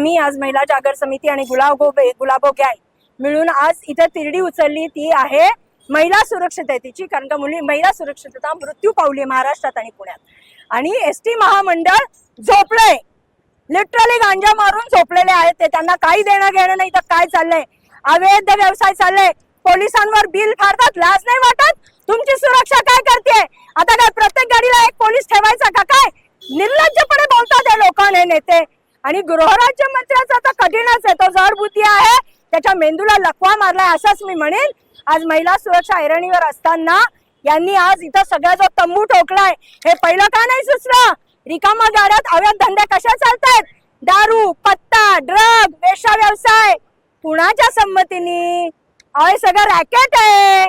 आज महिला जागर समिती आणि गुलाबो गुलाबो गँग मिळून आज इथं तिरडी उचलली ती आहे महिला सुरक्षिततेची कारण का मुली महिला सुरक्षितता मृत्यू पावली महाराष्ट्रात आणि पुण्यात. आणि एस टी महामंडळ झोपलंय. लिटरली गांजा मारून झोपलेले आहेत. ते त्यांना काही देणं घेणं नाही तर काय चाललंय? अवैध व्यवसाय चाललंय. पोलिसांवर बिल फाडतात लाज नाही वाटत? तुमची सुरक्षा काय करते? आता काय प्रत्येक गाडीला एक पोलीस ठेवायचा का काय? निर्लज्जपणे बोलतात हे लोकांना नेते. आणि गृहराज्य मंत्र्याचा तर कठीणच आहे. तो जर बुद्धी आहे. त्याच्या मेंदूला लकवा मारलाय असंच मी म्हणेन. आज महिला सुरक्षा ऐरणीवर असताना यांनी आज इथं सगळा जो तंबू ठोकलाय हे पहिलं का नाही सुचलं? रिकामा गाड्यात अवैध धंदे कशा चालतात दारू पत्ता ड्रग वेशा व्यवसाय कुणाच्या संमतीने? अय सगळं रॅकेट आहे.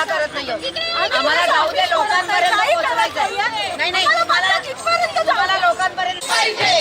आम्ही करत नाही आम्हाला जाऊ दे लोकांपर्यंत पोहोचवायचं नाही नाही तुम्हाला लोकांपर्यंत पाहिजे.